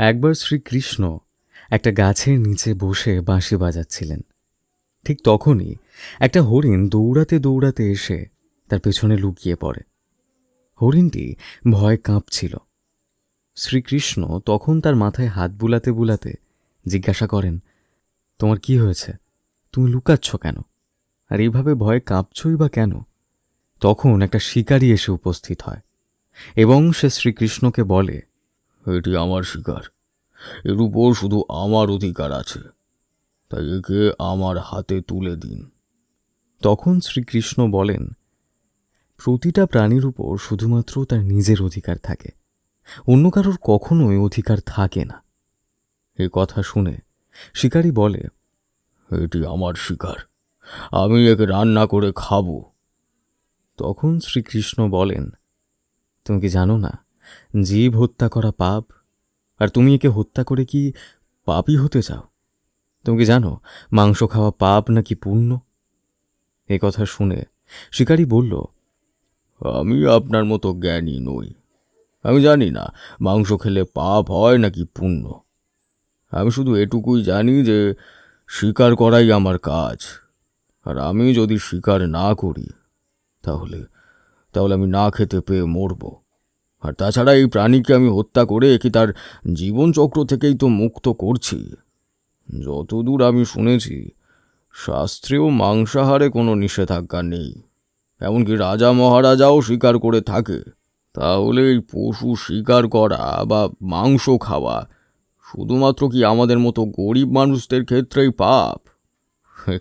একবার শ্রীকৃষ্ণ একটা গাছের নিচে বসে বাঁশি বাজাচ্ছিলেন। ঠিক তখনই একটা হরিণ দৌড়াতে দৌড়াতে এসে তার পেছনে লুকিয়ে পড়ে। হরিণটি ভয় কাঁপছিল। শ্রীকৃষ্ণ তখন তার মাথায় হাত বুলাতে বুলাতে জিজ্ঞাসা করেন, তোমার কি হয়েছে? তুমি লুকাচ্ছ কেন? আর এইভাবে ভয়ে কাঁপছই বা কেন? তখন একটা শিকারী এসে উপস্থিত হয় এবং সে শ্রীকৃষ্ণকে বলে এটি আমার শিকার। এর উপর শুধু আমার অধিকার আছে। তাই একে আমার হাতে তুলে দিন। তখন শ্রীকৃষ্ণ বলেন, প্রতিটা প্রাণীর উপর শুধুমাত্র তার নিজের অধিকার থাকে। অন্য কারোর কখনোই অধিকার থাকে না। এ কথা শুনে শিকারী বলে, এটি আমার শিকার। আমি একে রান্না করে খাব। তখন শ্রীকৃষ্ণ বলেন, তুমি কি জানো না জীব হত্যা করা পাপ? আর তুমি একে হত্যা করে কি পাপই হতে চাও? তুমি কি জানো মাংস খাওয়া পাপ নাকি পুণ্য? এ কথা শুনে শিকারী বলল, আমি আপনার মতো জ্ঞানী নই। আমি জানি না মাংস খেলে পাপ হয় নাকি পুণ্য। আমি শুধু এটুকুই জানি যে স্বীকার করাই আমার কাজ। আর আমি যদি স্বীকার না করি, তাহলে তাহলে আমি না খেতে পেয়ে মরব। আর তাছাড়া এই প্রাণীকে আমি হত্যা করে কি তার জীবনচক্র থেকেই তো মুক্ত করছি? যতদূর আমি শুনেছি, শাস্ত্রেও মাংসাহারে কোনো নিষেধাজ্ঞা নেই। এমনকি রাজা মহারাজাও শিকার করে থাকে। তাহলে এই পশু শিকার করা বা মাংস খাওয়া শুধুমাত্র কি আমাদের মতো গরিব মানুষদের ক্ষেত্রেই পাপ?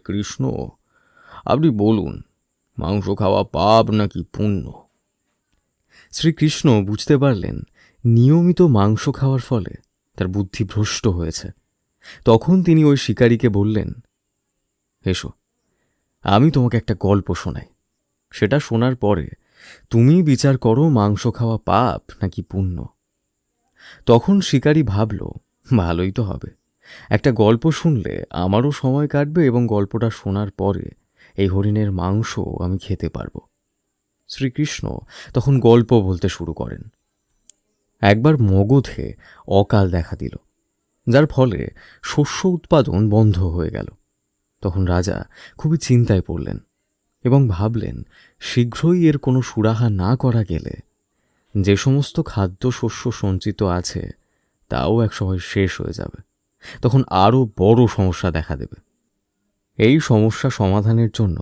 কৃষ্ণ, আপনি বলুন, মাংস খাওয়া পাপ নাকি পুণ্য? শ্রীকৃষ্ণ বুঝতে পারলেন, নিয়মিত মাংস খাওয়ার ফলে তার বুদ্ধি ভ্রষ্ট হয়েছে। তখন তিনি ওই শিকারীকে বললেন, এসো, আমি তোমাকে একটা গল্প শোনাই। সেটা শোনার পরে তুমি বিচার করো মাংস খাওয়া পাপ নাকি পুণ্য। তখন শিকারী ভাবল, ভালোই তো হবে। একটা গল্প শুনলে আমারও সময় কাটবে এবং গল্পটা শোনার পরে এই হরিণের মাংস আমি খেতে পারব। শ্রীকৃষ্ণ তখন গল্প বলতে শুরু করেন। একবার মগধে অকাল দেখা দিল, যার ফলে শস্য উৎপাদন বন্ধ হয়ে গেল। তখন রাজা খুবই চিন্তায় পড়লেন এবং ভাবলেন, শীঘ্রই এর কোনো সুরাহা না করা গেলে যে সমস্ত খাদ্য শস্য সঞ্চিত আছে, তাও একসময় শেষ হয়ে যাবে। তখন আরও বড় সমস্যা দেখা দেবে। এই সমস্যা সমাধানের জন্য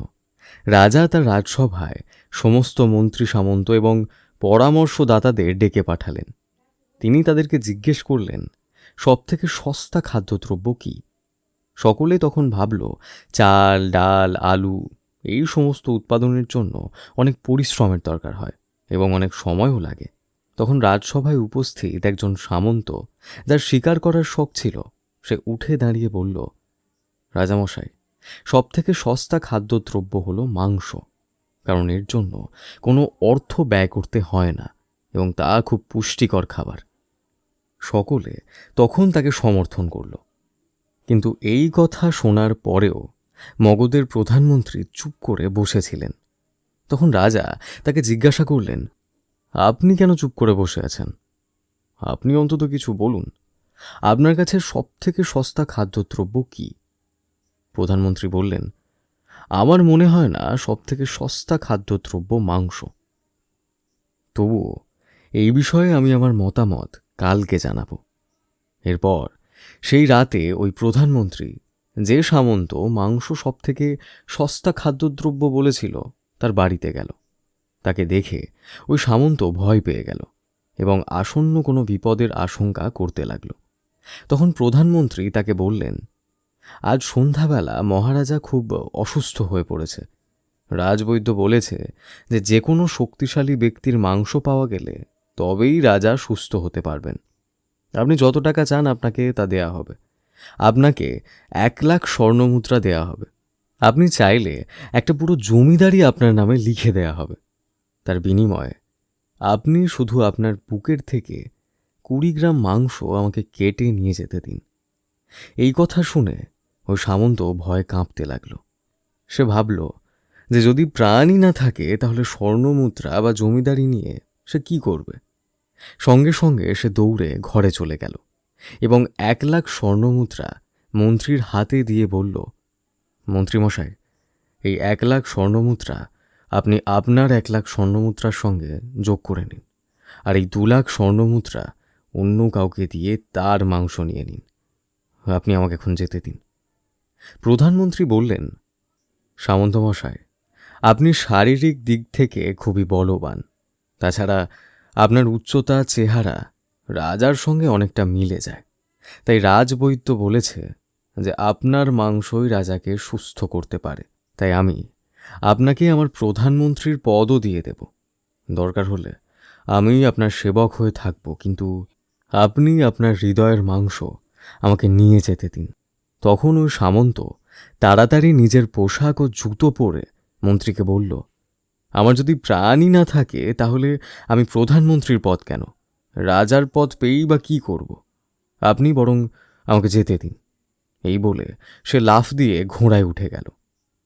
রাজা তার রাজসভায় সমস্ত মন্ত্রী সামন্ত এবং পরামর্শদাতাদের ডেকে পাঠালেন। তিনি তাদেরকে জিজ্ঞেস করলেন, সবথেকে সস্তা খাদ্যদ্রব্য কি? সকলে তখন ভাবল, চাল, ডাল, আলু, এই সমস্ত উৎপাদনের জন্য অনেক পরিশ্রমের দরকার হয় এবং অনেক সময়ও লাগে। তখন রাজসভায় উপস্থিত একজন সামন্ত, যার শিকার করার শখ ছিল, সে উঠে দাঁড়িয়ে বলল, রাজামশাই সবথেকে সস্তা খাদ্যদ্রব্য হলো মাংস, কারণ এর জন্য কোনো অর্থ ব্যয় করতে হয় না এবং তা খুব পুষ্টিকর খাবার। সকলে তখন তাকে সমর্থন করল। কিন্তু এই কথা শোনার পরেও মগধের প্রধানমন্ত্রী চুপ করে বসেছিলেন। তখন রাজা তাকে জিজ্ঞাসা করলেন, আপনি কেন চুপ করে বসে আছেন? আপনি অন্তত কিছু বলুন। আপনার কাছে সবথেকে সস্তা খাদ্যদ্রব্য কী? প্রধানমন্ত্রী বললেন, আমার মনে হয় না সবথেকে সস্তা খাদ্যদ্রব্য মাংস। তবুও এই বিষয়ে আমি আমার মতামত কালকে জানাব। এরপর সেই রাতে ওই প্রধানমন্ত্রী যে সামন্ত মাংস সবথেকে সস্তা খাদ্যদ্রব্য বলেছিল তার বাড়িতে গেল। তাকে দেখে ওই সামন্ত ভয় পেয়ে গেল এবং আসন্ন কোনো বিপদের আশঙ্কা করতে লাগল। তখন প্রধানমন্ত্রী তাকে বললেন আজ সন্ধ্যাবেলা মহারাজা খুব অসুস্থ হয়ে পড়েছে। রাজবৈদ্য বলেছে যে যে কোনো শক্তিশালী ব্যক্তির মাংস পাওয়া গেলে তবেই রাজা সুস্থ হতে পারবেন। আপনি যত টাকা চান, আপনাকে তা দেয়া হবে। আপনাকে এক লাখ স্বর্ণমুদ্রা দেয়া হবে। আপনি চাইলে একটা পুরো জমিদারি আপনার নামে লিখে দেয়া হবে। তার বিনিময়ে আপনি শুধু আপনার বুকের থেকে কুড়ি গ্রাম মাংস আমাকে কেটে নিয়ে যেতে দিন। এই কথা শুনে ওই সামন্ত ভয় কাঁপতে লাগল। সে ভাবল যে যদি প্রাণই না থাকে তাহলে স্বর্ণমুদ্রা বা জমিদারি নিয়ে সে কি করবে। সঙ্গে সঙ্গে সে দৌড়ে ঘরে চলে গেল এবং এক লাখ স্বর্ণমুদ্রা মন্ত্রীর হাতে দিয়ে বলল, মন্ত্রীমশাই, এই এক লাখ স্বর্ণমুদ্রা আপনি আপনার এক লাখ স্বর্ণমুদ্রার সঙ্গে যোগ করে নিন আর এই দু লাখ স্বর্ণমুদ্রা অন্য কাউকে দিয়ে তার মাংস নিয়ে নিন। আপনি আমাকে এখন যেতে দিন। প্রধানমন্ত্রী বললেন সামন্তমশাই আপনি শারীরিক দিক থেকে খুবই বলবান। তাছাড়া আপনার উচ্চতা, চেহারা রাজার সঙ্গে অনেকটা মিলে যায়। তাই রাজবৈদ্য বলেছে যে, আপনার মাংসই রাজাকে সুস্থ করতে পারে। তাই আমি আপনাকে আমার প্রধানমন্ত্রীর পদও দিয়ে দেব। দরকার হলে আমি আপনার সেবক হয়ে থাকব, কিন্তু আপনি আপনার হৃদয়ের মাংস আমাকে নিয়ে যেতে দিন। তখন ওই সামন্ত তাড়াতাড়ি নিজের পোশাক ও জুতো পরে মন্ত্রীকে বলল, আমার যদি প্রাণই না থাকে, তাহলে আমি প্রধানমন্ত্রীর পদ কেন? রাজার পদ পেয়েই বা কী করব? আপনি বরং আমাকে যেতে দিন। এই বলে সে লাফ দিয়ে ঘোড়ায় উঠে গেল।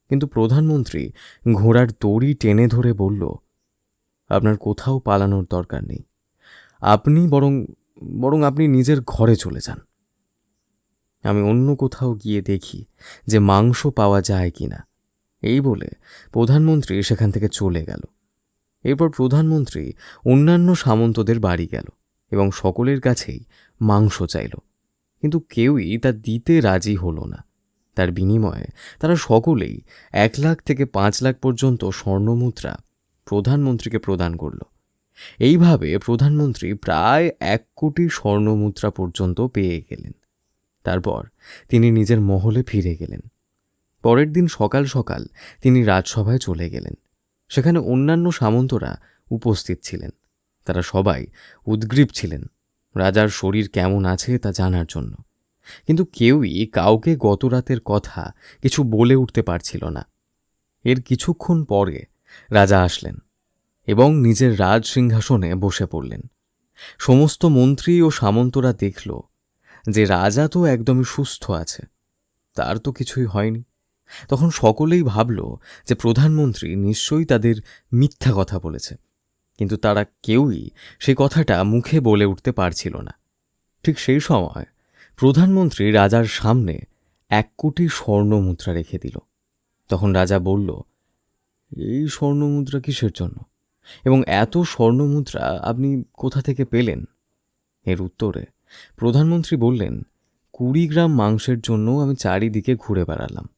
কিন্তু প্রধানমন্ত্রী ঘোড়ার দড়ি টেনে ধরে বলল, আপনার কোথাও পালানোর দরকার নেই। আপনি বরং বরং আপনি নিজের ঘরে চলে যান। আমি অন্য কোথাও গিয়ে দেখি যে মাংস পাওয়া যায় কি না এই বলে প্রধানমন্ত্রী সেখান থেকে চলে গেল। এরপর প্রধানমন্ত্রী অন্যান্য সামন্তদের বাড়ি গেল এবং সকলের কাছেই মাংস চাইল। কিন্তু কেউই তা দিতে রাজি হলো না। তার বিনিময়ে তারা সকলেই এক লাখ থেকে পাঁচ লাখ পর্যন্ত স্বর্ণমুদ্রা প্রধানমন্ত্রীকে প্রদান করল। এইভাবে প্রধানমন্ত্রী প্রায় এক কোটি স্বর্ণমুদ্রা পর্যন্ত পেয়ে গেলেন। তারপর তিনি নিজের মহলে ফিরে গেলেন। পরের দিন সকাল সকাল তিনি রাজসভায় চলে গেলেন। সেখানে অন্যান্য সামন্তরা উপস্থিত ছিলেন। তারা সবাই উদ্গ্রীব ছিলেন। রাজার শরীর কেমন আছে তা জানার জন্য। কিন্তু কেউই কাউকে গত রাতের কথা কিছু বলে উঠতে পারছিল না। এর কিছুক্ষণ পরে রাজা আসলেন এবং নিজের রাজ সিংহাসনে বসে পড়লেন। সমস্ত মন্ত্রী ও সামন্তরা দেখল যে রাজা তো একদমই সুস্থ আছে, তার তো কিছুই হয়নি। তখন সকলেই ভাবল যে প্রধানমন্ত্রী নিশ্চয়ই তাদের মিথ্যা কথা বলেছে, কিন্তু তারা কেউই সেই কথাটা মুখে বলে উঠতে পারছিল না। ঠিক সেই সময় প্রধানমন্ত্রী রাজার সামনে এক কোটি স্বর্ণ মুদ্রা রেখে দিল। তখন রাজা বলল, এই স্বর্ণ মুদ্রা কিসের জন্য? এবং এত স্বর্ণ মুদ্রা আপনি কোথা থেকে পেলেন? এর উত্তরে প্রধানমন্ত্রী বললেন, কুড়ি গ্রাম মাংসের জন্য আমি চারিদিকে ঘুরে বেড়ালাম।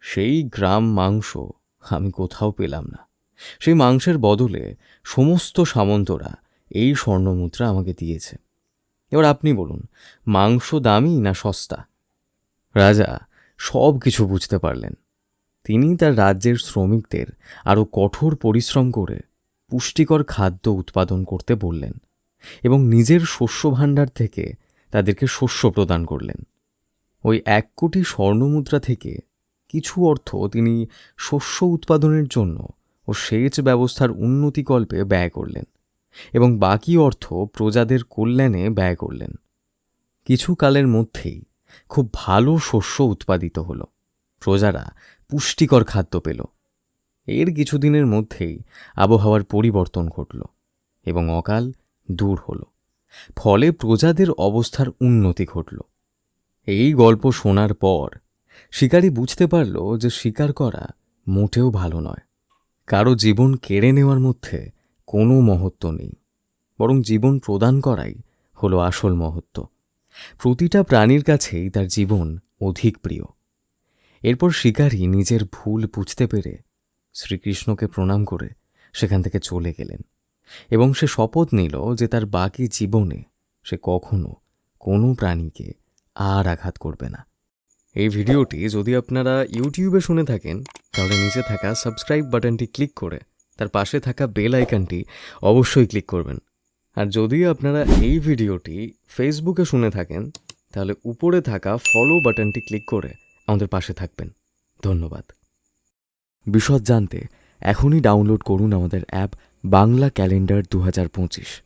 সেই গ্রাম মাংস আমি কোথাও পেলাম না। সেই মাংসের বদলে সমস্ত সামন্তরা এই স্বর্ণমুদ্রা আমাকে দিয়েছে। এবার আপনি বলুন, মাংস দামি না সস্তা? রাজা সব কিছু বুঝতে পারলেন। তিনি তার রাজ্যের শ্রমিকদের আরও কঠোর পরিশ্রম করে পুষ্টিকর খাদ্য উৎপাদন করতে বললেন এবং নিজের শস্য ভাণ্ডার থেকে তাদেরকে শস্য প্রদান করলেন। ওই এক কোটি স্বর্ণমুদ্রা থেকে কিছু অর্থ তিনি শস্য উৎপাদনের জন্য ও সেচ ব্যবস্থার উন্নতিকল্পে ব্যয় করলেন এবং বাকি অর্থ প্রজাদের কল্যাণে ব্যয় করলেন। কিছু কালের মধ্যেই খুব ভালো শস্য উৎপাদিত হলো। প্রজারা পুষ্টিকর খাদ্য পেল। এর কিছুদিনের মধ্যেই আবহাওয়ার পরিবর্তন ঘটল এবং অকাল দূর হলো। ফলে প্রজাদের অবস্থার উন্নতি ঘটল। এই গল্প শোনার পর শিকারী বুঝতে পারল যে শিকার করা মোটেও ভালো নয়। কারও জীবন কেড়ে নেওয়ার মধ্যে কোনো মহত্ব নেই, বরং জীবন প্রদান করাই হলো আসল মহত্ব। প্রতিটা প্রাণীর কাছেই তার জীবন অধিক প্রিয়। এরপর শিকারী নিজের ভুল বুঝতে পেরে শ্রীকৃষ্ণকে প্রণাম করে সেখান থেকে চলে গেলেন। এবং সে শপথ নিল যে তার বাকি জীবনে সে কখনো কোনো প্রাণীকে আর আঘাত করবে না। এই ভিডিওটি যদি আপনারা ইউটিউবে শুনে থাকেন, তাহলে নিচে থাকা সাবস্ক্রাইব বাটনটি ক্লিক করে তার পাশে থাকা বেল আইকনটি অবশ্যই ক্লিক করবেন। আর যদি আপনারা এই ভিডিওটি ফেসবুকে শুনে থাকেন, তাহলে উপরে থাকা ফলো বাটনটি ক্লিক করে আমাদের পাশে থাকবেন। ধন্যবাদ। বিশদ জানতে এখনই ডাউনলোড করুন আমাদের অ্যাপ বাংলা ক্যালেন্ডার দু হাজার পঁচিশ।